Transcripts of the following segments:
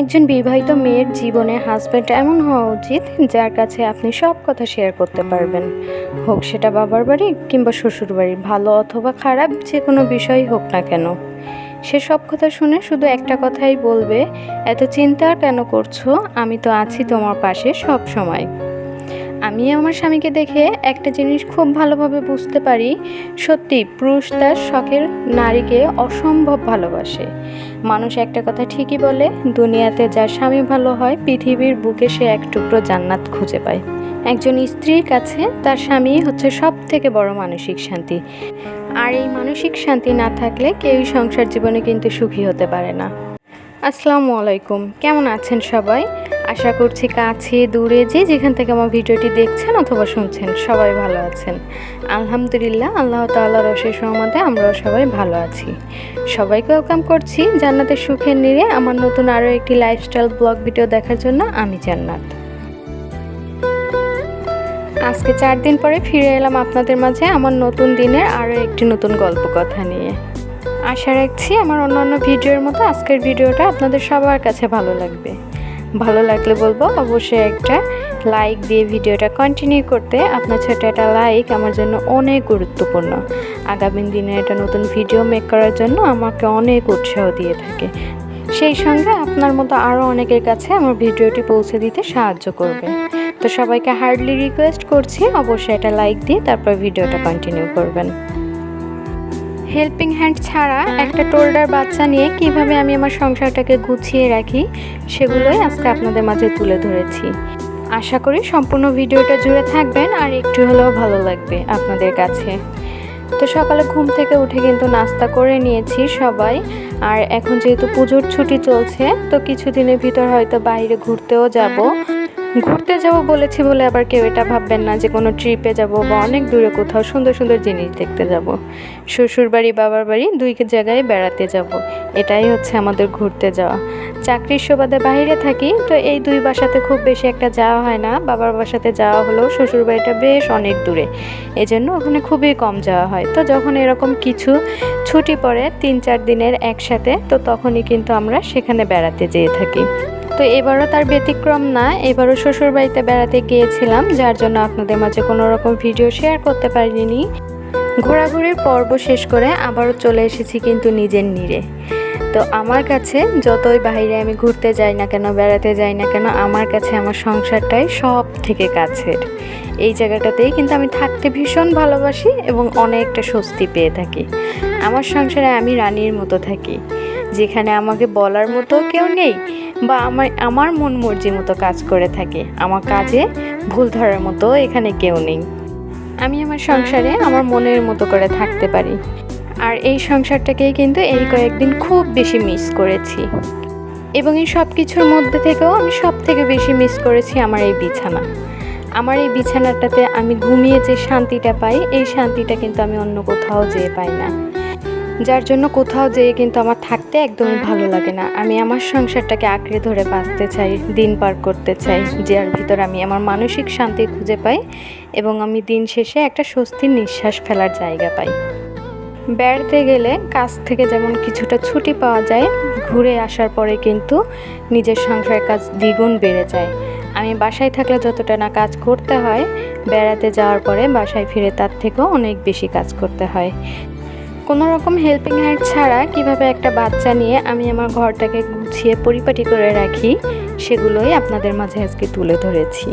একজন বিবাহিত মেয়ের জীবনে হাজব্যান্ড এমন হওয়া উচিত যার কাছে আপনি সব কথা শেয়ার করতে পারবেন। হোক সেটা বাবার বাড়ি কিংবা শ্বশুর বাড়ি, ভালো অথবা খারাপ যে কোনো বিষয়ই হোক না কেন। সে সব কথা শুনে শুধু একটা কথাই বলবে, এত চিন্তা কেন করছ? আমি তো আছি তোমার পাশে সব সময়। আমি আমার স্বামীকে দেখে একটা জিনিস খুব ভালোভাবে বুঝতে পারি। সত্যি, পুরুষ তার শখের নারীকে অসম্ভব ভালোবাসে। মানুষ একটা কথা ঠিকই বলে, দুনিয়াতে যার স্বামী ভালো হয়, পৃথিবীর বুকে সে এক টুকরো জান্নাত খুঁজে পায়। একজন স্ত্রীর কাছে তার স্বামী হচ্ছে সব থেকে বড় মানসিক শান্তি। আর এই মানসিক শান্তি না থাকলে কেউই সংসার জীবনে কিন্তু সুখী হতে পারে না। আসসালামু আলাইকুম। কেমন আছেন সবাই? আশা করছি কাছে দূরে যে যেখান থেকে আমার ভিডিওটি দেখছেন অথবা শুনছেন, সবাই ভালো আছেন। আলহামদুলিল্লাহ, আল্লাহ তাল্লাহর অশেষ সহমতে আমরাও সবাই ভালো আছি। সবাইকে ওয়েলকাম করছি জান্নাতের সুখের নিরে আমার নতুন আরও একটি লাইফস্টাইল ব্লগ ভিডিও দেখার জন্য আমি জান্নাত। আজকে চার দিন পরে ফিরে এলাম আপনাদের মাঝে আমার নতুন দিনের আরও একটি নতুন গল্প কথা নিয়ে। আশা রাখছি আমার অন্যান্য ভিডিওর মতো আজকের ভিডিওটা আপনাদের সবার কাছে ভালো লাগবে। ভালো লাগলে বলব অবশ্যই একটা লাইক দিয়ে ভিডিওটা কন্টিনিউ করতে, আপনার ছোট একটা লাইক আমার জন্য অনেক গুরুত্বপূর্ণ। আগামী দিনে একটা নতুন ভিডিও মেক করার জন্য আমাকে অনেক উৎসাহ দিয়ে থাকে। সেই সঙ্গে আপনার মতো আরও অনেকের কাছে আমার ভিডিওটি পৌঁছে দিতে সাহায্য করবে। তো সবাইকে হার্ডলি রিকোয়েস্ট করছি, অবশ্যই একটা লাইক দিয়ে তারপর ভিডিওটা কন্টিনিউ করবেন। হেল্পিং হ্যান্ড ছাড়া একটা টোল্ডার বাচ্চা নিয়ে কীভাবে আমি আমার সংসারটাকে গুছিয়ে রাখি, সেগুলোই আজকে আপনাদের মাঝে তুলে ধরেছি। আশা করি সম্পূর্ণ ভিডিওটা জুড়ে থাকবেন আর একটু হলেও ভালো লাগবে আপনাদের কাছে। তো সকালে ঘুম থেকে উঠে কিন্তু নাস্তা করে নিয়েছি সবাই। আর এখন যেহেতু পুজোর ছুটি চলছে, তো কিছুদিনের ভিতর হয়তো বাইরে ঘুরতেও যাব। ঘুরতে যাব বলেছি বলে আবার কেউ এটা ভাববেন না যে কোনো ট্রিপে যাব বা অনেক দূরে কোথাও সুন্দর সুন্দর জিনিস দেখতে যাব। শ্বশুর বাড়ি, বাবার বাড়ি দুই জায়গায় বেড়াতে যাব। এটাই হচ্ছে আমাদের ঘুরতে যাওয়া। চাকরির সুবাদে বাইরে থাকি, তো এই দুই বাসাতে খুব বেশি একটা যাওয়া হয় না। বাবার বাসাতে যাওয়া হলেও শ্বশুর বাড়িটা বেশ অনেক দূরে। এজন্য ওখানে খুবই কম যাওয়া হয়। তো যখন এরকম কিছু ছুটি পড়ে তিন চার দিনের একসাথে, তো তখনই কিন্তু আমরা সেখানে বেড়াতে যেয়ে থাকি। তো এবারও তার ব্যতিক্রম না, এবারও শ্বশুর বাড়িতে গিয়েছিলাম, যার জন্য আপনাদের মাঝে কোনো রকম ভিডিও শেয়ার করতে পারিনি। ঘোরাঘুরির পর্ব শেষ করে আবারও চলে এসেছি কিন্তু নিজের নিরে তো আমার কাছে যতই বাইরে আমি ঘুরতে যাই না কেন, বেড়াতে যাই না কেন, আমার কাছে আমার সংসারটাই সব থেকে কাছের। এই জায়গাটাতেই কিন্তু আমি থাকতে ভীষণ ভালোবাসি এবং অনেকটা স্বস্তি পেয়ে থাকি। আমার সংসারে আমি রানীর মতো থাকি, যেখানে আমাকে বলার মতো কেউ নেই বা আমার আমার মন মর্জি মতো কাজ করে থাকে। আমার কাজে ভুল ধরার মতো এখানে কেউ নেই। আমি আমার সংসারে আমার মনের মতো করে থাকতে পারি। আর এই সংসারটাকেই কিন্তু এই কয়েকদিন খুব বেশি মিস করেছি। এবং এই সব কিছুর মধ্যে থেকেও আমি সব থেকে বেশি মিস করেছি আমার এই বিছানা। আমার এই বিছানাটাতে আমি ঘুমিয়ে যে শান্তিটা পাই, এই শান্তিটা কিন্তু আমি অন্য কোথাও যেয়ে পাই না। যার জন্য কোথাও যেয়ে কিন্তু আমার থাকতে একদমই ভালো লাগে না। আমি আমার সংসারটাকে আঁকড়ে ধরে বাঁচতে চাই, দিন পার করতে চাই, যার ভিতর আমি আমার মানসিক শান্তি খুঁজে পাই এবং আমি দিন শেষে একটা স্বস্তির নিঃশ্বাস ফেলার জায়গা পাই। বেড়াতে গেলে কাজ থেকে যেমন কিছুটা ছুটি পাওয়া যায়, ঘুরে আসার পরে কিন্তু নিজের সংসারের কাজ দ্বিগুণ বেড়ে যায়। আমি বাসায় থাকলে যতটা না কাজ করতে হয়, বেড়াতে যাওয়ার পরে বাসায় ফিরে তার থেকেও অনেক বেশি কাজ করতে হয়। কোনো রকম হেল্পিং হ্যান্ড ছাড়া কীভাবে একটা বাচ্চা নিয়ে আমি আমার ঘরটাকে গুছিয়ে পরিপাটি করে রাখি, সেগুলোই আপনাদের মাঝে আজকে তুলে ধরেছি।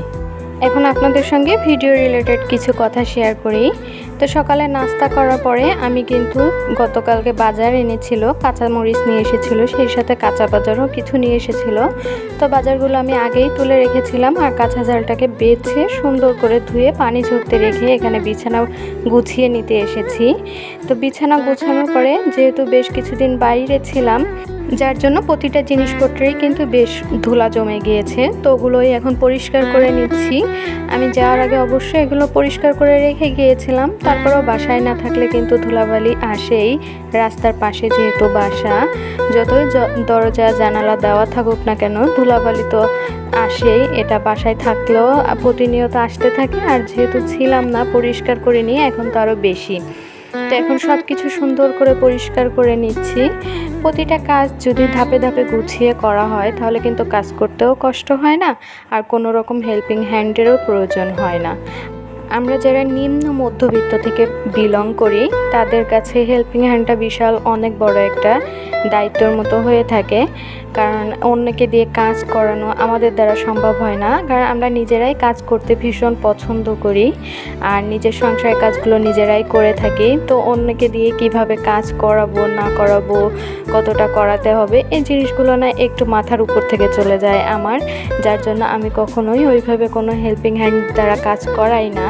এখন আপনাদের সঙ্গে ভিডিও রিলেটেড কিছু কথা শেয়ার করি। তো সকালে নাস্তা করার পরে আমি কিন্তু গতকালকে বাজার এনেছিল কাঁচা মরিচ নিয়ে এসেছিল, সেই সাথে কাঁচা বাজারও কিছু নিয়ে এসেছিল। তো বাজারগুলো আমি আগেই তুলে রেখেছিলাম আর কাঁচা জালটাকে বেছে সুন্দর করে ধুয়ে পানি ঝরতে রেখে এখানে বিছানা গুছিয়ে নিতে এসেছি। তো বিছানা গুছানোর পরে যেহেতু বেশ কিছুদিন বাইরে ছিলাম যার জন্য প্রতিটা জিনিসপত্রেই কিন্তু বেশ ধুলা জমে গিয়েছে। তো ওগুলোই এখন পরিষ্কার করে নিচ্ছি। আমি যাওয়ার আগে অবশ্যই এগুলো পরিষ্কার করে রেখে গিয়েছিলাম। তারপরেও বাসায় না থাকলে কিন্তু ধুলাবালি আসেই। রাস্তার পাশে যেহেতু বাসা, যতই দরজা, জানালা, দেওয়া থাকুক না কেন, ধুলাবালি তো আসেই। এটা বাসায় থাকলেও প্রতিনিয়ত আসতে থাকে। আর যেহেতু ছিলাম না পরিষ্কার করে নিয়ে, এখন তো আরও বেশি। তো এখন সব কিছু সুন্দর করে পরিষ্কার করে নিচ্ছি। প্রতিটা কাজ যদি ধাপে ধাপে গুছিয়ে করা হয়, তাহলে কিন্তু কাজ করতেও কষ্ট হয় না, আর কোনো রকম হেল্পিং হ্যান্ডেরও প্রয়োজন হয় না। আমরা যারা নিম্ন মধ্যবিত্ত থেকে বিলং করি, তাদের কাছে হেল্পিং হ্যান্ডটা বিশাল অনেক বড় একটা দায়িত্বর মতো হয়ে থাকে। কারণ অন্যকে দিয়ে কাজ করানো আমাদের দ্বারা সম্ভব হয় না। কারণ আমরা নিজেরাই কাজ করতে ভীষণ পছন্দ করি আর নিজের সংসারের কাজগুলো নিজেরাই করে থাকি। তো অন্যকে দিয়ে কীভাবে কাজ করাবো, না করাবো, কতটা করাতে হবে, এই জিনিসগুলো না একটু মাথার উপর থেকে চলে যায় আমার। যার জন্য আমি কখনোই ওইভাবে কোনো হেল্পিং হ্যান্ড দ্বারা কাজ করাই না।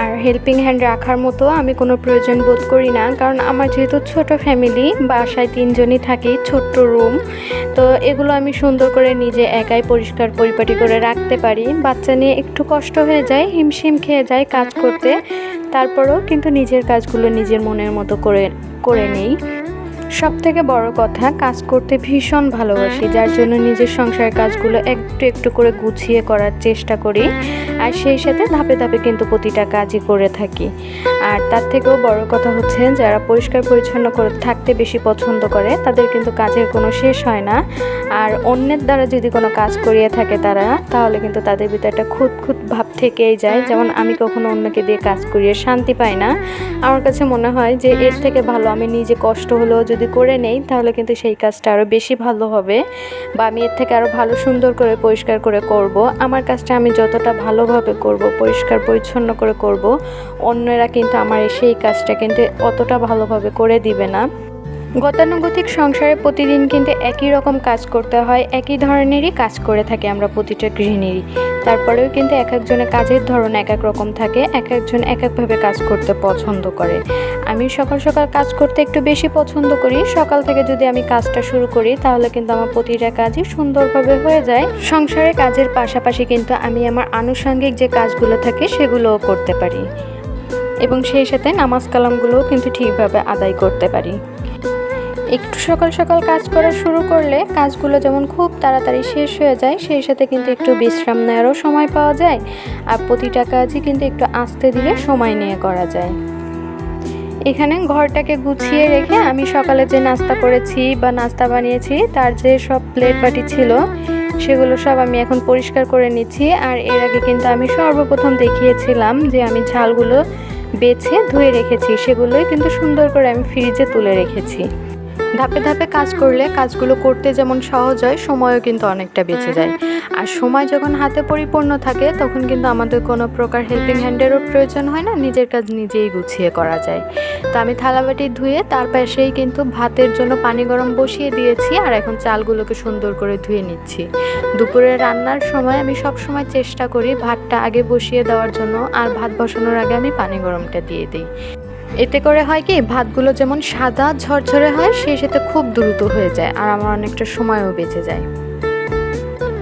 আর হেল্পিং হ্যান্ড রাখার মতো আমি কোনো প্রয়োজন বোধ করি না, কারণ আমার যেহেতু ছোট ফ্যামিলি বাসায় তিনজনই থাকি, ছোট্ট রুম তো এগুলো আমি সুন্দর করে নিজে একাই পরিষ্কার পরিপাটি করে রাখতে পারি। বাচ্চা নিয়ে একটু কষ্ট হয়ে যায়, হিমশিম খেয়ে যায় কাজ করতে, তারপরেও কিন্তু নিজের কাজগুলো নিজের মনের মতো করে করে নেই। সব থেকে বড় কথা, কাজ করতে ভীষণ ভালোবাসি, যার জন্য নিজের সংসারের কাজগুলো একটু একটু করে গুছিয়ে করার চেষ্টা করি। আর সেই সাথে ধাপে ধাপে কিন্তু প্রতিটা কাজই করে থাকি। আর তার থেকেও বড় কথা হচ্ছে, যারা পরিষ্কার পরিচ্ছন্ন করে থাকতে বেশি পছন্দ করে, তাদের কিন্তু কাজের কোনো শেষ হয় না। আর অন্যের দ্বারা যদি কোনো কাজ করিয়ে থাকে তারা, তাহলে কিন্তু তাদের ভিতরে একটা খুঁত খুঁত ভাব থেকেই যায়। যেমন আমি কখনো অন্যকে দিয়ে কাজ করিয়ে শান্তি পাই না। আমার কাছে মনে হয় যে, এর থেকে ভালো আমি নিজে কষ্ট হলেও যদি করে নেই, তাহলে কিন্তু সেই কাজটা আরও বেশি ভালো হবে। বা আমি এর থেকে আরও ভালো সুন্দর করে পরিষ্কার করে করব। আমার কাজটা আমি যতটা ভালোভাবে করব, পরিষ্কার পরিচ্ছন্ন করে করব, অন্যরা কিন্তু আমার সেই কাজটা কিন্তু অতটা ভালোভাবে করে দিবে না। গতানুগতিক সংসারে প্রতিদিন কিন্তু একই রকম কাজ করতে হয়, একই ধরনেরই কাজ করে থাকে আমরা প্রতিটা গৃহিণীরই। তারপরেও কিন্তু এক একজনের কাজের ধরন এক এক রকম থাকে, এক একজন এক একভাবে কাজ করতে পছন্দ করে। আমি সকাল সকাল কাজ করতে একটু বেশি পছন্দ করি, সকাল থেকে যদি আমি কাজটা শুরু করি তাহলে কিন্তু আমার প্রতিটা কাজই সুন্দরভাবে হয়ে যায়। সংসারের কাজের পাশাপাশি কিন্তু আমি আমার আনুষঙ্গিক যে কাজগুলো থাকে সেগুলোও করতে পারি। এবং সেই সাথে নামাজ কালামগুলোও কিন্তু ঠিকভাবে আদায় করতে পারি। একটু সকাল সকাল কাজ করা শুরু করলে কাজগুলো যেমন খুব তাড়াতাড়ি শেষ হয়ে যায়, সেই সাথে কিন্তু একটু বিশ্রাম নেওয়ারও সময় পাওয়া যায় আর প্রতিটা কাজই কিন্তু একটু আস্তে দিলে সময় নিয়ে করা যায়। এখানে ঘরটাকে গুছিয়ে রেখে আমি সকালে যে নাস্তা করেছি বা নাস্তা বানিয়েছি, তার যে সব প্লেট বাটি ছিল, সেগুলো সব আমি এখন পরিষ্কার করে নিচ্ছি। আর এর আগে কিন্তু আমি সর্বপ্রথম দেখিয়েছিলাম যে আমি ঝালগুলো বেছে ধুয়ে রেখেছি। সেগুলোই কিন্তু সুন্দর করে আমি ফ্রিজে তুলে রেখেছি। ধাপে ধাপে কাজ করলে কাজগুলো করতে যেমন সহজ হয়, সময়ও কিন্তু অনেকটা বেঁচে যায়। আর সময় যখন হাতে পরিপূর্ণ থাকে, তখন কিন্তু আমাদের কোনো প্রকার হেল্পিং হ্যান্ডেরও প্রয়োজন হয় না, নিজের কাজ নিজেই গুছিয়ে করা যায়। তো আমি থালাবাটি ধুয়ে, তার পাশেই কিন্তু ভাতের জন্য পানি গরম বসিয়ে দিয়েছি, আর এখন চালগুলোকে সুন্দর করে ধুয়ে নিচ্ছি। দুপুরে রান্নার সময় আমি সব সময় চেষ্টা করি ভাতটা আগে বসিয়ে দেওয়ার জন্য, আর ভাত বসানোর আগে আমি পানি গরমটা দিয়ে দিই। এতে করে হয় কি, ভাতগুলো যেমন সাদা ঝরঝরে হয় সেই সাথে খুব দ্রুত হয়ে যায়, আর আমার অনেকটা সময়ও বেঁচে যায়।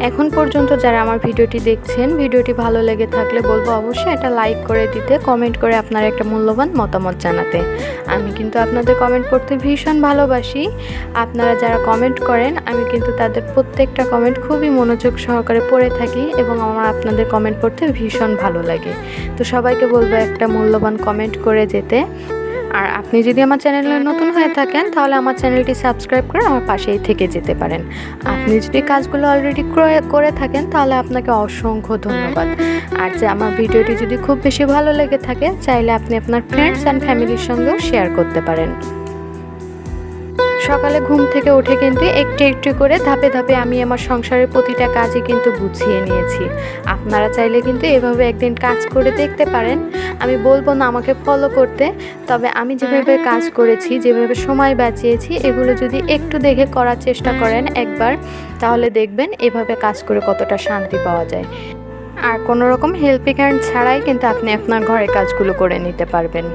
এখন পর্যন্ত যারা আমার ভিডিওটি দেখছেন, ভিডিওটি ভালো লেগে থাকলে বলব অবশ্যই এটা লাইক করে দিতে কমেন্ট করে আপনার একটা মূল্যবান মতামত জানাতে। আমি কিন্তু আপনাদের কমেন্ট পড়তে ভীষণ ভালোবাসি। আপনারা যারা কমেন্ট করেন, আমি কিন্তু তাদের প্রত্যেকটা কমেন্ট খুবই মনোযোগ সহকারে পড়ে থাকি এবং আমার আপনাদের কমেন্ট পড়তে ভীষণ ভালো লাগে। তো সবাইকে বলব একটা মূল্যবান কমেন্ট করে যেতে। আর আপনি যদি আমার চ্যানেলে নতুন হয়ে থাকেন, তাহলে আমার চ্যানেলটি সাবস্ক্রাইব করে আমার পাশেই থেকে যেতে পারেন। আপনি যদি কাজগুলো অলরেডি করে থাকেন, তাহলে আপনাকে অসংখ্য ধন্যবাদ। আর যে আমার ভিডিওটি যদি খুব বেশি ভালো লেগে থাকে, চাইলে আপনি আপনার ফ্রেন্ডস অ্যান্ড ফ্যামিলির সঙ্গেও শেয়ার করতে পারেন। সকালে ঘুম থেকে উঠে কিন্তু একটু একটু করে ধাপে ধাপে আমি আমার সংসারের প্রতিটা কাজই কিন্তু গুছিয়ে নিয়েছি। আপনারা চাইলে কিন্তু এভাবে একদিন কাজ করে দেখতে পারেন। আমি বলব না আমাকে ফলো করতে, তবে আমি যেভাবে কাজ করেছি, যেভাবে সময় বাঁচিয়েছি, এগুলো যদি একটু দেখে করার চেষ্টা করেন একবার, তাহলে দেখবেন এভাবে কাজ করে কতটা শান্তি পাওয়া যায়। আর কোনো রকম হেল্পিং ছাড়াই কিন্তু আপনি আপনার ঘরের কাজগুলো করে নিতে পারবেন।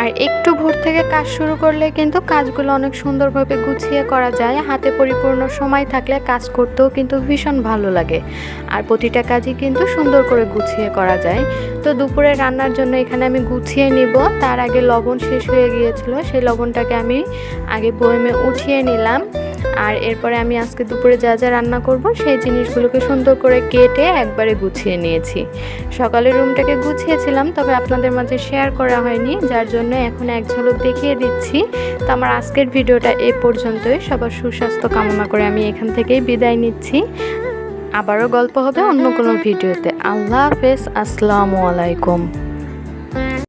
আর একটু ভোর থেকে কাজ শুরু করলে কিন্তু কাজগুলো অনেক সুন্দরভাবে গুছিয়ে করা যায়। হাতে পরিপূর্ণ সময় থাকলে কাজ করতেও কিন্তু ভীষণ ভালো লাগে। আর প্রতিটা কাজই কিন্তু সুন্দর করে গুছিয়ে করা যায়। তো দুপুরে রান্নার জন্য এখানে আমি গুছিয়ে নিব। তার আগে লবণ শেষ হয়ে গিয়েছিল। সেই লবণটাকে আমি আগে বয়মে উঠিয়ে নিলাম। আর এরপরে আমি আজকে দুপুরে যা যা রান্না করব, সেই জিনিসগুলোকে সুন্দর করে কেটে একবারে গুছিয়ে নিয়েছি। সকালে রুমটাকে গুছিয়েছিলাম, তবে আপনাদের মাঝে শেয়ার করা হয়নি, যার জন্য এখন এক ঝলক দেখিয়ে দিচ্ছি। তো আমার আজকের ভিডিওটা এ পর্যন্তই। সবার সুস্বাস্থ্য কামনা করে আমি এখান থেকেই বিদায় নিচ্ছি। আবারও গল্প হবে অন্য কোনো ভিডিওতে। আল্লাহ হাফেজ। আসসালামু আলাইকুম।